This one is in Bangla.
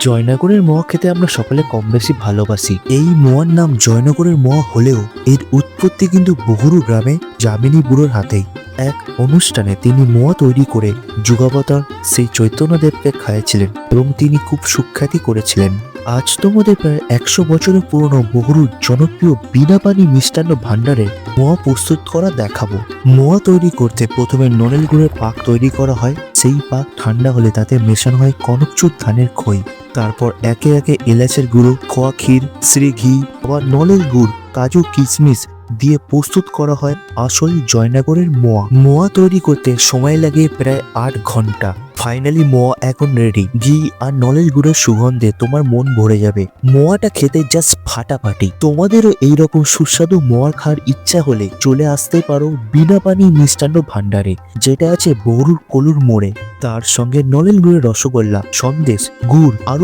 জয়নগরের মোয়া খেতে আমরা সকলে কম বেশি ভালোবাসি। এই মোয়ার নাম জয়নগরের মোয়া হলেও এর উৎপত্তি কিন্তু বহুরু গ্রামে যামিনী বুড়োর হাতেই। এক অনুষ্ঠানে তিনি মোয়া তৈরি করে যুগাবতার সেই চৈতন্যদেবকে খাইয়েছিলেন এবং তিনি খুব সুখ্যাতি করেছিলেন। আজ তোমাদের প্রায় একশো বছরের পুরনো বহুরু জনপ্রিয় বিনা পানি মিষ্টান্ন ভাণ্ডারে মোয়া প্রস্তুত করা দেখাবো। মোয়া তৈরি করতে প্রথমে নলেল গুড়ের পাক তৈরি করা হয়। সেই পাক ঠান্ডা হলে তাতে মেশানো হয় কনকচুর ধানের খই। তারপর একে একে এলাচের গুঁড়ো, খোয়া ক্ষীর, শ্রী ঘি, আবার নলের গুড়, কাজু, কিশমিশ দিয়ে প্রস্তুত করা হয় আসল জয়নগরের মোয়া। মোয়া তৈরি করতে সময় লাগে প্রায় আট ঘণ্টা। ফাইনালি মোয়া এখন রেডি ঘি আর নলেজ গুড়ের সুগন্ধে তোমার মন ভরে যাবে। মোয়াটা খেতে জাস্ট ফাটাফাটি। তোমাদেরও এইরকম সুস্বাদু মোয়া খাওয়ার ইচ্ছা হলে চলে আসতে পারো বিনা পানি মিষ্টান্ন ভাণ্ডারে, যেটা আছে বরুর কলুর মোড়ে। তার সঙ্গে নলেন গুড়ের রসগোল্লা, সন্দেশ, গুড় আরও